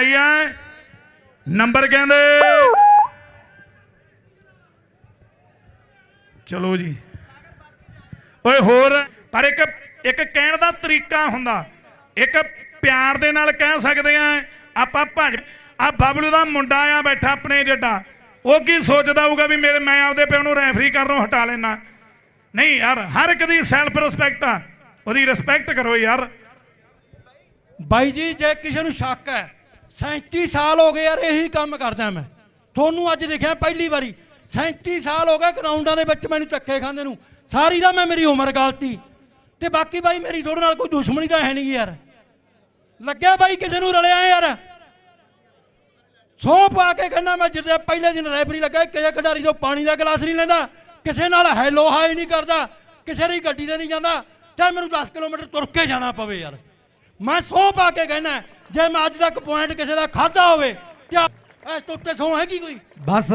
ਰਹੀ ਹੈ। ਨੰਬਰ ਕਹਿੰਦੇ। ਚਲੋ ਜੀ। ਓਏ ਹੋਰ, ਪਰ ਇੱਕ ਇੱਕ ਕਹਿਣ ਦਾ ਤਰੀਕਾ ਹੁੰਦਾ। ਇੱਕ ਪਿਆਰ ਦੇ ਨਾਲ ਕਹਿ ਸਕਦੇ ਆ ਆਪਾਂ ਭੱਜ ਆ ਬਬਲੂ ਦਾ ਮੁੰਡਾ ਆ ਬੈਠਾ ਆਪਣੇ ਜੱਡਾ। ਉਹ ਕੀ ਸੋਚਦਾ ਹੋਊਗਾ ਵੀ ਮੇਰੇ, ਮੈਂ ਆਪਦੇ ਪਿਓ ਨੂੰ ਰੈਫਰੀ ਕਰਨੋਂ ਹਟਾ ਲੈਣਾ ਨਹੀਂ ਯਾਰ, ਹਰ ਇੱਕ ਦੀ ਸੈਲਫ ਰਿਸਪੈਕਟ ਆ। ਉਹਦੀ ਰਿਸਪੈਕਟ ਕਰੋ ਯਾਰ। ਬਾਈ ਜੀ, ਜੇ ਕਿਸੇ ਨੂੰ ਸ਼ੱਕ ਹੈ 37 ਸਾਲ ਹੋ ਗਏ ਯਾਰ ਇਹੀ ਕੰਮ ਕਰਦਾ ਮੈਂ। ਤੁਹਾਨੂੰ ਅੱਜ ਦੇਖਿਆ ਪਹਿਲੀ ਵਾਰੀ। 37 ਸਾਲ ਹੋ ਗਏ ਗਰਾਊਂਡਾਂ ਦੇ ਵਿੱਚ ਮੈਨੂੰ ਧੱਕੇ ਖਾਂਦੇ ਨੂੰ। ਸਾਰੀ ਦਾ ਮੈਂ ਮੇਰੀ ਉਮਰ ਗਲਤੀ। ਤੇ ਬਾਕੀ ਬਾਈ ਮੇਰੀ ਤੁਹਾਡੇ ਨਾਲ ਕੋਈ ਦੁਸ਼ਮਣੀ ਤਾਂ ਹੈ ਨਹੀਂ ਯਾਰ। ਲੱਗਿਆ ਬਾਈ ਕਿਸੇ ਨੂੰ ਰਲਿਆ ਯਾਰ। ਸੌ ਪਾ ਕੇ ਕਹਿੰਦਾ ਮੈਂ ਜਦੋਂ ਪਹਿਲੇ ਦਿਨ ਰੈਫਰੀ ਲੱਗਾ ਕਿਸੇ ਖਿਡਾਰੀ ਤੋਂ ਪਾਣੀ ਦਾ ਗਲਾਸ ਨਹੀਂ ਲੈਂਦਾ, ਕਿਸੇ ਨਾਲ ਹੈਲੋ ਹਾਈ ਨਹੀਂ ਕਰਦਾ, ਕਿਸੇ ਦੀ ਗੱਡੀ ਤੇ ਨਹੀਂ ਜਾਂਦਾ, ਚਾਹੇ ਮੈਨੂੰ 10 ਕਿਲੋਮੀਟਰ ਤੁਰ ਕੇ ਜਾਣਾ ਪਵੇ ਯਾਰ। ਮੈਂ ਸੌ ਪਾ ਕੇ ਕਹਿੰਦਾ ਜੇ ਮੈਂ ਅੱਜ ਤੱਕ ਪੁਆਇੰਟ ਕਿਸੇ ਦਾ ਖਾਦਾ ਹੋਵੇ ਤੇ ਇਸ ਤੋਂ ਉੱਤੇ ਸੌ ਹੈਗੀ ਕੋਈ? ਬਸ।